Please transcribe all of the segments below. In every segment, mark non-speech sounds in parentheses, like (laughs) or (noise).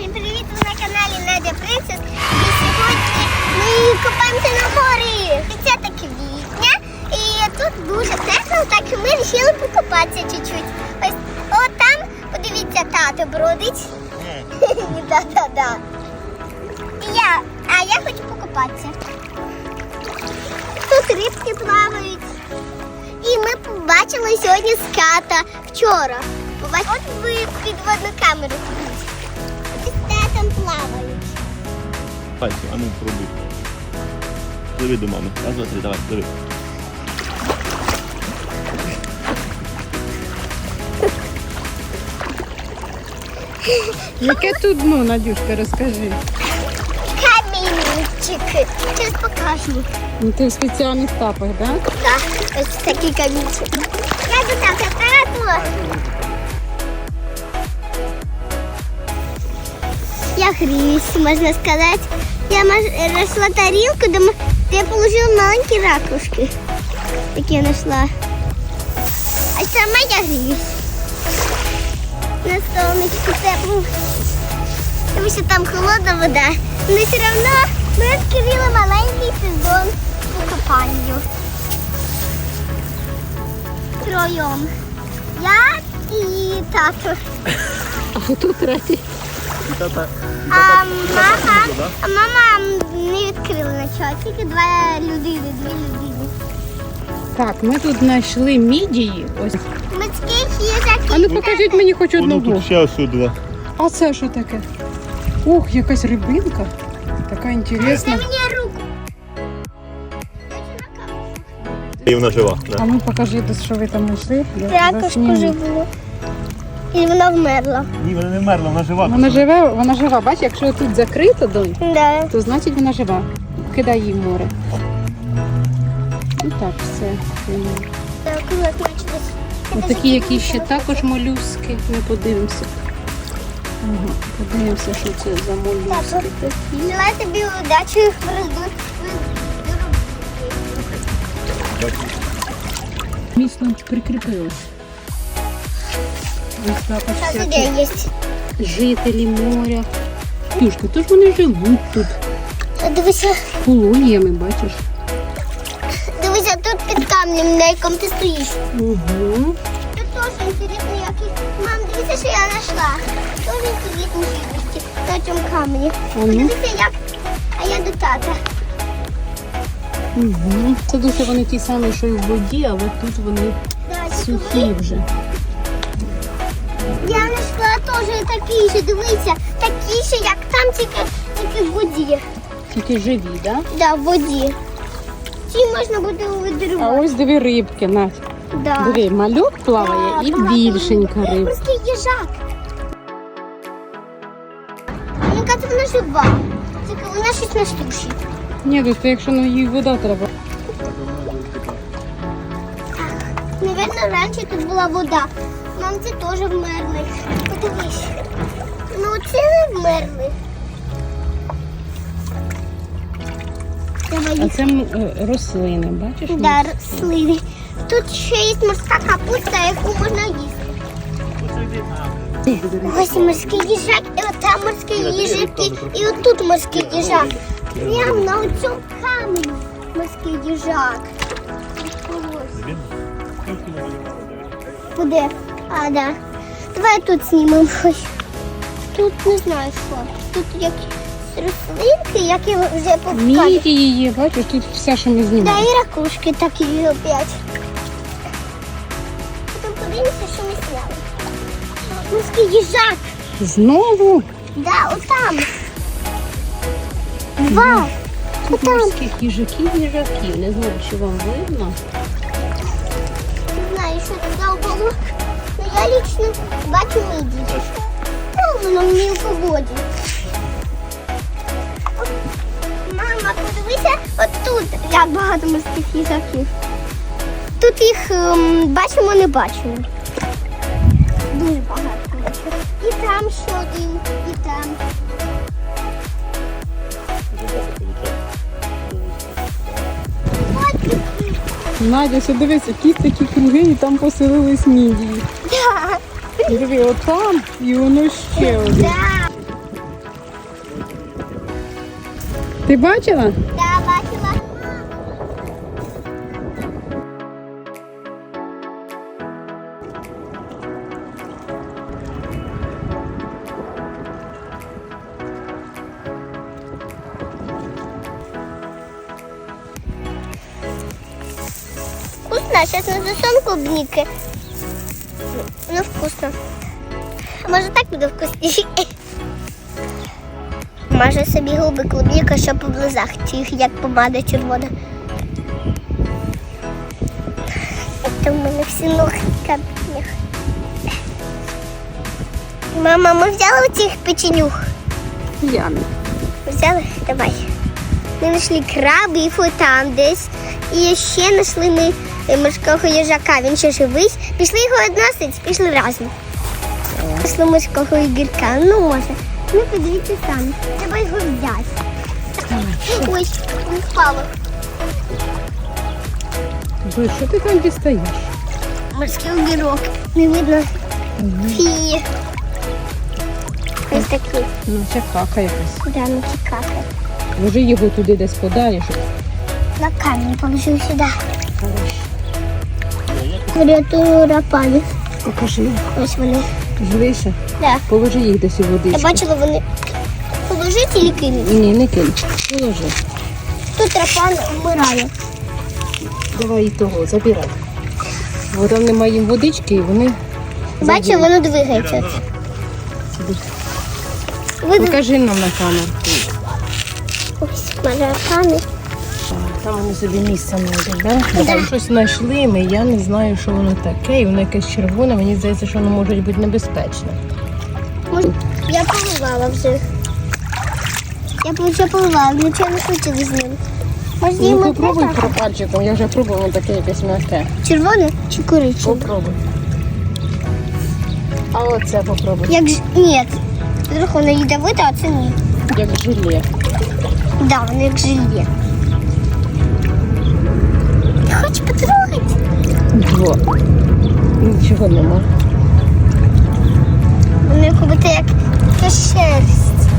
Всім привіт! Ви на каналі Надя Принцес. І сьогодні ми купаємося на морі. 30 квітня. І тут дуже тепло, так що ми вирішили покупатися чуть-чуть. Ось от там, подивіться, тато бродить. (laughs) Да-да-да. Я, а я хочу покупатися. Тут рибки плавають. І ми побачили сьогодні ската вчора. Побачили, от ви підводну камеру там плавають. Пальці, а ну пробуй. Пливи до мами. Раз, два, три, давай, пливи. Яке тут дно, Надюшка, розкажи. Камінчики. Зараз покажу. Ну, Ти в спеціальних тапах, так? Да? Так, ось такі камінчики. Я до там температура. Я гріюсь, можна сказати. Я знайшла тарілку, де, де я положила маленькі ракушки. Такі я знайшла. А сама я гріюсь. На сонечку тепло. Тому що там холодна вода. Але все одно ми відкрили маленький сезон по купанню. Троєм. Я і тато. А тут третій. Тата, А мама, а мама не відкрила нічого, тільки два людини, дві людини. Так, ми тут знайшли мідії. Ось. Морські їжаки. А ну покажіть мені хоч Воно одного. тут ще ось два. А це що таке? Ох, якась рибинка. Така Це інтересна. мені руку. І вона жива. А Да. ну покажи, що ви там знайшли. Я Ракушку засніму. живу. І вона вмерла. Ні, вона не вмерла, вона жива. Вона живе, вона жива. Бач, якщо тут закрито донь, Да. то значить вона жива. Кидай її в море. І так, все. Так, у нас почалось. Ось такі, які ще також молюски. Ми подивимося. Ага, подивимося, що це за молюски Так. Желаю тобі удачі в роздуті. Міцно прикріпилось. Ось є. жителі моря. Юшка, то ж вони живуть тут. Дивися, Колоніями, бачиш. дивися, тут під камнем, на якому ти стоїш. Угу. Тут теж інтересно, який. Мам, дивися, що я знайшла. Теж інтересні живості на цьому камені. А ну. Як. А я до тата. Угу. Це дуже вони ті самі, що і в воді, але тут вони Да, сухі вже. Я знайшла теж такі ж, дивися, такі ж, як там, тільки, тільки в воді. Тільки живі, так? Да? Да, в воді. Ці можна буде А видривати. ось диви рибки, Надь. Да. Диви, малюк плаває і більшенька риба. Морський їжак. Мені кажуть, вона жива. Тільки вона щось на суші. Ні, то якщо ну, їй вода треба. Наверно, раніше тут була вода. Мам, це теж вмерли. Подивись. Ну, це не вмерли. А це е, рослини, бачиш? Да, рослини. Тут ще є морська капуста, яку можна їсти. Ось морський їжак, і от там морські їжаки, і отут морський їжак. Прямо на цьому камені морський їжак. Ось. Куди? А, да. Давай тут знімемо щось. Тут не знаю що. Тут якісь рослинки, які вже покажуть. Мідії є, бачиш, тут все, що ми Да, і ракушки такі опять. Потім подивимося, що ми сняли. Морський їжак. Знову Да, отам. Два. тут Отам. морських їжаків, їжаків. Не знаю, чи вам видно. Не знаю, що це за уголок. Я лично бачу мідії. Ну, воно в погоді. От, Мама, подивися, от тут як багато морських їжаків. Тут їх ем, бачимо, не бачимо. Дуже багато. І там ще один, і там. Надя, ще дивись, якісь такі круги, і там поселились мідії. Диви, отам і воно ще один. Ти бачила? Так, бачила. Вкусно, сейчас на сон клубники. Ну, вкусно. Може так буде вкусніше? (laughs) Маже собі губи клубніка, щоб облизати їх, як помада червона. Це в мене всі ноги капнях. Мама, ми взяли цих печенюх? Я. Взяли? Давай. Ми знайшли крабів там десь. І ще знайшли ми морського їжака. Він ще живий. Пішли його відносити, пішли разом. Пішли морського ігірка. Ну, може. Ну, подивіться самі. Треба його взяти. Ой, він впало. Що ти там дістаєш? Морський огірок. Не видно. Фі. Ось такі. Ну, це кака якась. Да, ну цікаво. Ложи його туди десь подаєш. На камінь положив сюди. Врятую рапані. Покажи. Ось вони. Вище. Да. Положи їх десь у Я бачила, вони положить і кинуть. Ні, не кинь. Положи. Тут рапан вмирає. Давай і того, забирай. Бо там немає їм водички, і вони. Бачу, воно двигається. Покажи нам на камеру. Ось марапани. Там вони собі місце знайдуть, да? Там щось знайшли ми, я не знаю, що воно таке, і воно якесь червоне, мені здається, що воно може бути небезпечне. Я поливала вже. Я вже поливала, нічого не случилось з ним. Може, Ну попробуй треба? пропальчиком, я вже пробувала таке якесь м'яке. Червоне чи коричневе? Попробуй. А оце попробуй. Як ж... Ні. Вдруг воно ядовите, а це ні. Як желе. Да, воно як желе. Во. Нічого нема. Воно як будто як це шерсть.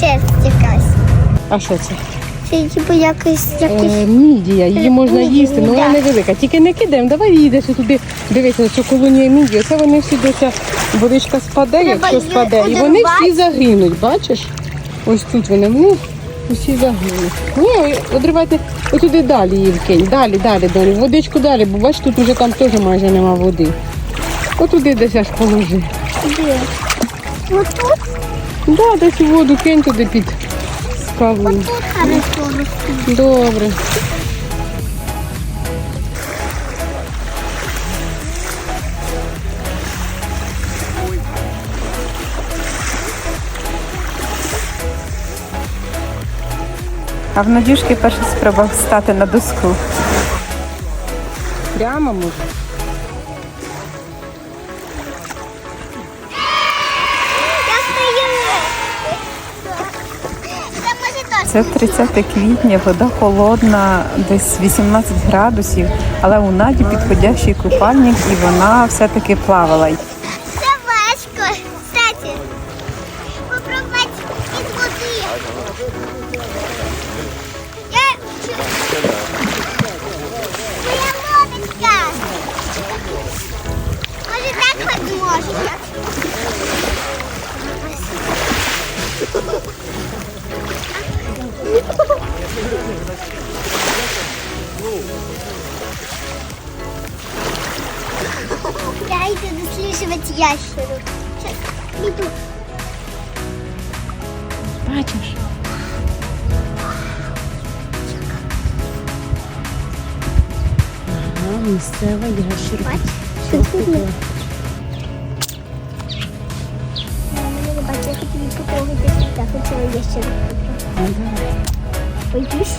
Шерсть якась. А що це? Це типу якось якийсь. Е, мідія, її можна Мідія, їсти, але вона да. невелика. Тільки не кидаємо, давай її десь туди. Дивися, що колонія мідії. Оце вони всі до ця водичка спаде, Треба якщо її спаде. І вони одірвати. всі загинуть, бачиш? Ось тут вони, вони усі загинуть. Ні, одривайте отуди далі її вкинь. Далі, далі, далі. Водичку далі, бо бачиш, тут уже там теж майже нема води. Отуди десь аж положи. Де? тут? Да, десь у воду кинь туди під скалу. Тут хорошо росте. Добре. А в Надюшки перша спроба встати на доску. Прямо може. Це 30 квітня, вода холодна, десь 18 градусів, але у Наді підходящий купальник і вона все-таки плавала. Дослеживать ящеру. Сейчас, иду. Бачиш? Ага, місцева ящерка. Тут видно. Я не бачу, я хотіла ящеру. Боюсь.